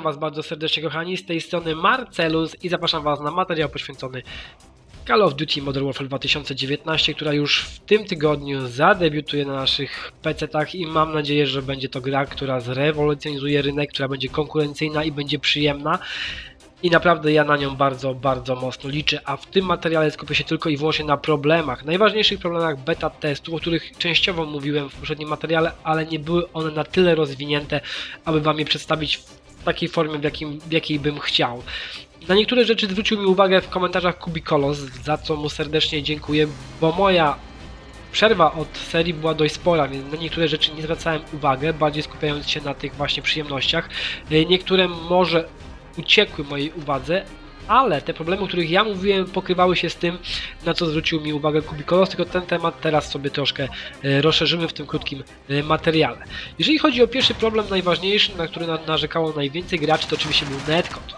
Was bardzo serdecznie, kochani. Z tej strony Marcelus i zapraszam Was na materiał poświęcony Call of Duty Modern Warfare 2019, która już w tym tygodniu zadebiutuje na naszych PC-tach i mam nadzieję, że będzie to gra, która zrewolucjonizuje rynek, która będzie konkurencyjna i będzie przyjemna. I naprawdę ja na nią bardzo, bardzo mocno liczę, a w tym materiale skupię się tylko i wyłącznie na problemach, najważniejszych problemach beta testów, o których częściowo mówiłem w poprzednim materiale, ale nie były one na tyle rozwinięte, aby Wam je przedstawić w takiej formie, w, jakim, w jakiej bym chciał. Na niektóre rzeczy zwrócił mi uwagę w komentarzach Kubikolos, za co mu serdecznie dziękuję, bo moja przerwa od serii była dość spora, więc na niektóre rzeczy nie zwracałem uwagi, bardziej skupiając się na tych właśnie przyjemnościach. Y, Niektóre może uciekły mojej uwadze, ale te problemy, o których ja mówiłem, pokrywały się z tym, na co zwrócił mi uwagę Kubikolos, tylko ten temat teraz sobie troszkę e, rozszerzymy w tym krótkim e, materiale. Jeżeli chodzi o pierwszy problem, najważniejszy, na który na- narzekało najwięcej graczy, to oczywiście był netcode,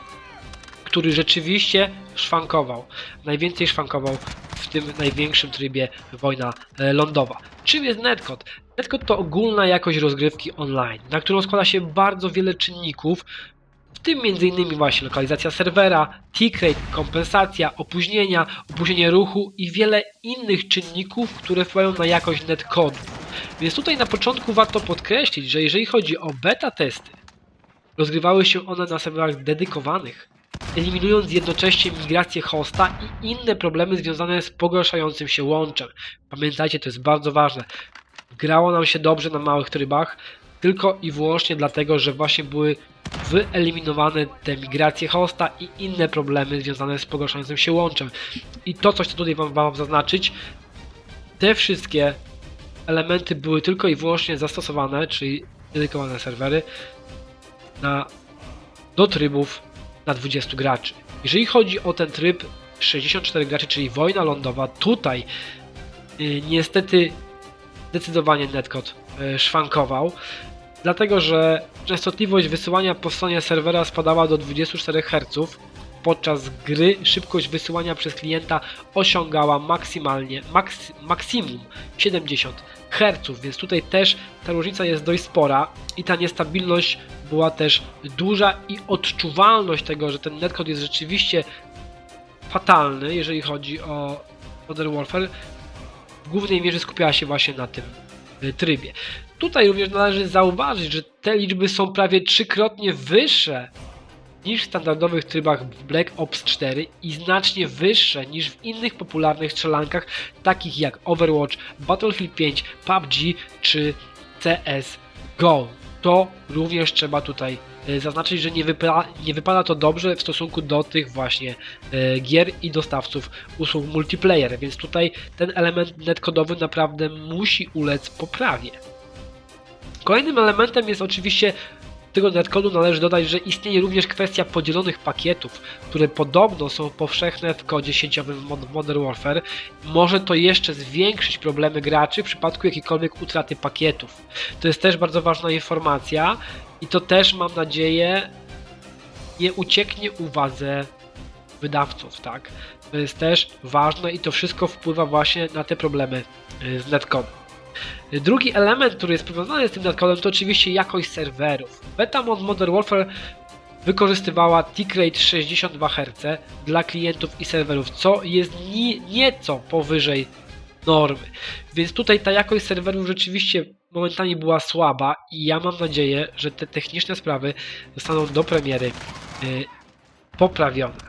który rzeczywiście szwankował. Najwięcej szwankował w tym największym trybie wojna e, lądowa. Czym jest netcode? Netcode to ogólna jakość rozgrywki online, na którą składa się bardzo wiele czynników, tym m.in. właśnie lokalizacja serwera, tick rate, kompensacja, opóźnienia, opóźnienie ruchu i wiele innych czynników, które wpływają na jakość netcodu. Więc tutaj na początku warto podkreślić, że jeżeli chodzi o beta testy, rozgrywały się one na serwerach dedykowanych, eliminując jednocześnie migrację hosta i inne problemy związane z pogarszającym się łączem. Pamiętajcie, to jest bardzo ważne. Grało nam się dobrze na małych trybach, tylko i wyłącznie dlatego, że właśnie były wyeliminowane te migracje hosta i inne problemy związane z pogarszającym się łączem. I to coś, co tutaj wam, wam zaznaczyć, te wszystkie elementy były tylko i wyłącznie zastosowane, czyli dedykowane serwery, na, do trybów na 20 graczy. Jeżeli chodzi o ten tryb 64 graczy, czyli wojna lądowa, tutaj y, niestety zdecydowanie netcode szwankował, dlatego że częstotliwość wysyłania po stronie serwera spadała do 24 Hz. Podczas gry szybkość wysyłania przez klienta osiągała maksymalnie maks, maksimum 70 Hz, więc tutaj też ta różnica jest dość spora i ta niestabilność była też duża i odczuwalność tego, że ten netcode jest rzeczywiście fatalny, jeżeli chodzi o Modern Warfare, w głównej mierze skupiała się właśnie na tym trybie. Tutaj również należy zauważyć, że te liczby są prawie trzykrotnie wyższe niż w standardowych trybach w Black Ops 4 i znacznie wyższe niż w innych popularnych strzelankach takich jak Overwatch, Battlefield 5, PUBG czy CSGO. To również trzeba tutaj zaznaczyć, że nie, wypa- nie wypada to dobrze w stosunku do tych właśnie e, gier i dostawców usług multiplayer, więc tutaj ten element netkodowy naprawdę musi ulec poprawie. Kolejnym elementem jest oczywiście tego netkodu należy dodać, że istnieje również kwestia podzielonych pakietów, które podobno są powszechne w kodzie sieciowym w Modern Warfare. Może to jeszcze zwiększyć problemy graczy w przypadku jakiejkolwiek utraty pakietów. To jest też bardzo ważna informacja i to też mam nadzieję nie ucieknie uwadze wydawców, tak? To jest też ważne i to wszystko wpływa właśnie na te problemy y, z netcodem. Drugi element, który jest powiązany z tym netcodem, to oczywiście jakość serwerów. Beta mod Modern Warfare wykorzystywała tick rate 62 Hz dla klientów i serwerów, co jest ni- nieco powyżej normy. Więc tutaj ta jakość serwerów rzeczywiście momentami była słaba i ja mam nadzieję, że te techniczne sprawy zostaną do premiery y, poprawione.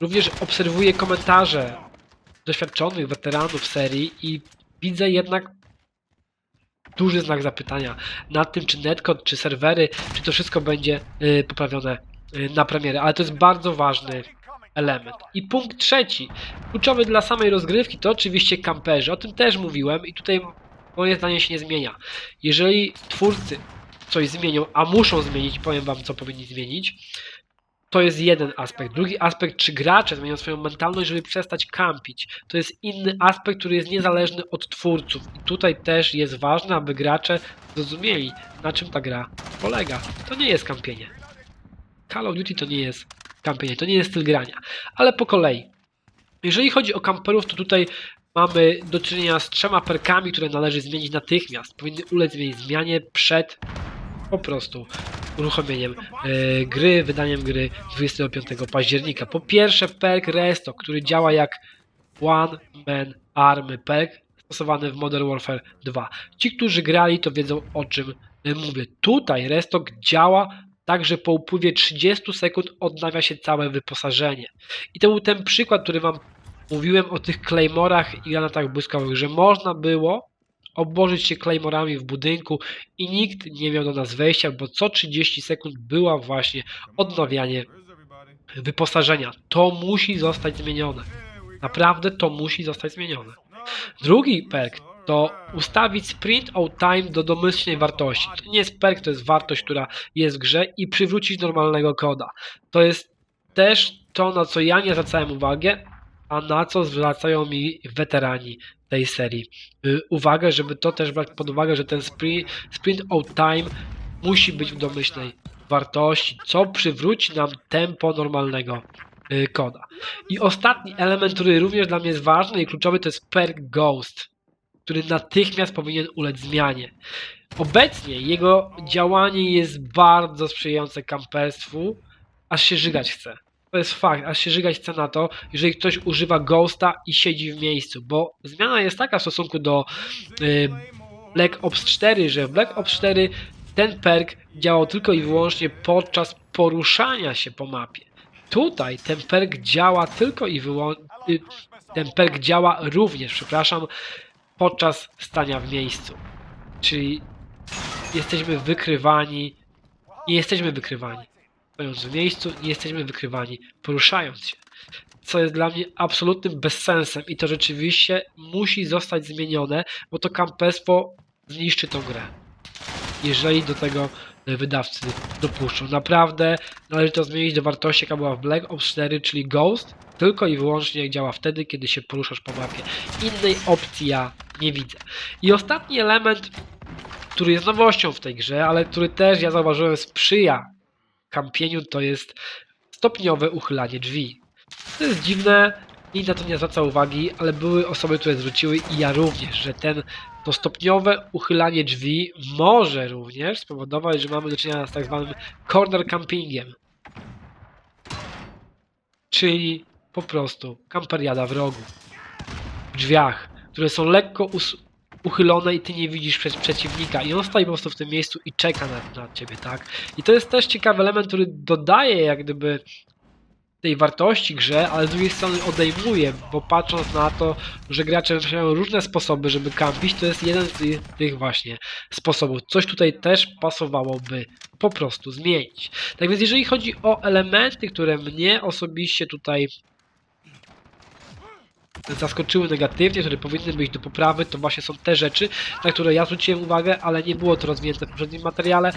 Również obserwuję komentarze doświadczonych weteranów serii i widzę jednak duży znak zapytania nad tym, czy netcode, czy serwery, czy to wszystko będzie y, poprawione y, na premierę, ale to jest bardzo ważny element. I punkt trzeci, kluczowy dla samej rozgrywki, to oczywiście kamperzy. O tym też mówiłem i tutaj moje zdanie się nie zmienia. Jeżeli twórcy coś zmienią, a muszą zmienić, powiem wam, co powinni zmienić, to jest jeden aspekt. Drugi aspekt, czy gracze zmienią swoją mentalność, żeby przestać kampić. To jest inny aspekt, który jest niezależny od twórców. I tutaj też jest ważne, aby gracze zrozumieli, na czym ta gra polega. To nie jest kampienie. Call of Duty to nie jest kampienie, to nie jest styl grania. Ale po kolei. Jeżeli chodzi o kamperów, to tutaj mamy do czynienia z trzema perkami, które należy zmienić natychmiast. Powinny ulec zmianie przed po prostu uruchomieniem e, gry, wydaniem gry 25 października. Po pierwsze perk Resto, który działa jak One Man Army perk stosowany w Modern Warfare 2. Ci, którzy grali, to wiedzą o czym e, mówię. Tutaj Restock działa tak, że po upływie 30 sekund odnawia się całe wyposażenie. I to był ten przykład, który wam mówiłem o tych claymorach i granatach błyskowych, że można było obłożyć się claymorami w budynku i nikt nie miał do nas wejścia, bo co 30 sekund była właśnie odnawianie wyposażenia. To musi zostać zmienione. Naprawdę to musi zostać zmienione. Drugi perk to ustawić sprint out time do domyślnej wartości. To nie jest perk, to jest wartość, która jest w grze i przywrócić normalnego koda. To jest też to, na co ja nie zwracałem uwagę, a na co zwracają mi weterani tej serii. Y, Uwagę, żeby to też brać pod uwagę, że ten sprint, sprint out time musi być w domyślnej wartości, co przywróci nam tempo normalnego y, koda. I ostatni element, który również dla mnie jest ważny i kluczowy, to jest perk Ghost, który natychmiast powinien ulec zmianie. Obecnie jego działanie jest bardzo sprzyjające kamperstwu, aż się żygać chce. To jest fakt, aż się żygać chce na to, jeżeli ktoś używa Ghosta i siedzi w miejscu, bo zmiana jest taka w stosunku do y, Black Ops 4, że w Black Ops 4 ten perk działał tylko i wyłącznie podczas poruszania się po mapie. Tutaj ten perk działa tylko i wyłącznie. Ten perk działa również, przepraszam, podczas stania w miejscu. Czyli jesteśmy wykrywani. Nie jesteśmy wykrywani stojąc w miejscu, nie jesteśmy wykrywani poruszając się. Co jest dla mnie absolutnym bezsensem i to rzeczywiście musi zostać zmienione, bo to kamperstwo zniszczy tą grę. Jeżeli do tego e, wydawcy dopuszczą. Naprawdę należy to zmienić do wartości, jaka była w Black Ops 4, czyli Ghost, tylko i wyłącznie działa wtedy, kiedy się poruszasz po mapie. Innej opcji ja nie widzę. I ostatni element, który jest nowością w tej grze, ale który też ja zauważyłem sprzyja kampieniu, to jest stopniowe uchylanie drzwi. To jest dziwne, nikt na to nie zwraca uwagi, ale były osoby, które zwróciły i ja również, że ten to stopniowe uchylanie drzwi może również spowodować, że mamy do czynienia z tak zwanym corner campingiem. Czyli po prostu kamperiada w rogu. W drzwiach, które są lekko us- uchylone i ty nie widzisz przed przeciwnika i on stoi po prostu w tym miejscu i czeka na, na ciebie, tak? I to jest też ciekawy element, który dodaje jak gdyby tej wartości grze, ale z drugiej strony odejmuje, bo patrząc na to, że gracze mają różne sposoby, żeby kampić, to jest jeden z tych właśnie sposobów. Coś tutaj też pasowałoby po prostu zmienić. Tak więc jeżeli chodzi o elementy, które mnie osobiście tutaj zaskoczyły negatywnie, które powinny być do poprawy, to właśnie są te rzeczy, na które ja zwróciłem uwagę, ale nie było to rozwinięte w poprzednim materiale.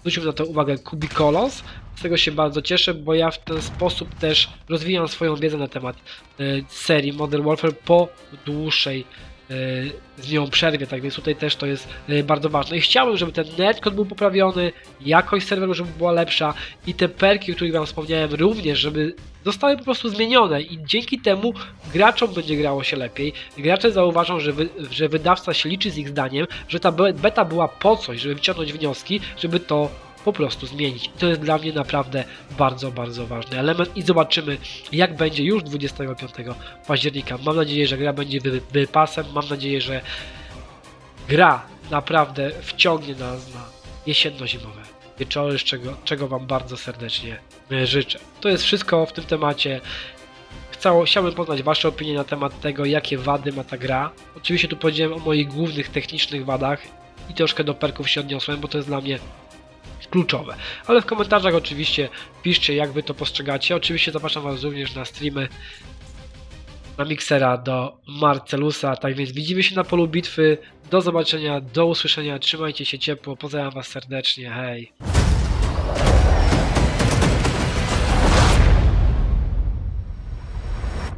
Zwrócił na to uwagę Kubikolos. Z tego się bardzo cieszę, bo ja w ten sposób też rozwijam swoją wiedzę na temat e, serii Modern Warfare po dłuższej e, z nią przerwie, tak więc tutaj też to jest e, bardzo ważne. I chciałbym, żeby ten netcode był poprawiony, jakość serweru, żeby była lepsza i te perki, o których wam wspomniałem również, żeby zostały po prostu zmienione i dzięki temu graczom będzie grało się lepiej. Gracze zauważą, że, wy, że wydawca się liczy z ich zdaniem, że ta be- beta była po coś, żeby wyciągnąć wnioski, żeby to po prostu zmienić. I to jest dla mnie naprawdę bardzo, bardzo ważny element i zobaczymy jak będzie już 25 października. Mam nadzieję, że gra będzie wy- wypasem, mam nadzieję, że gra naprawdę wciągnie nas na jesienno-zimowe wieczory, czego, czego Wam bardzo serdecznie e, życzę. To jest wszystko w tym temacie. Chciałbym poznać Wasze opinie na temat tego, jakie wady ma ta gra. Oczywiście tu powiedziałem o moich głównych technicznych wadach i troszkę do perków się odniosłem, bo to jest dla mnie kluczowe. Ale w komentarzach oczywiście piszcie, jak Wy to postrzegacie. Oczywiście zapraszam Was również na streamy na Mixera do Marcelusa. Tak więc widzimy się na polu bitwy. Do zobaczenia, do usłyszenia. Trzymajcie się ciepło. Pozdrawiam Was serdecznie. Hej.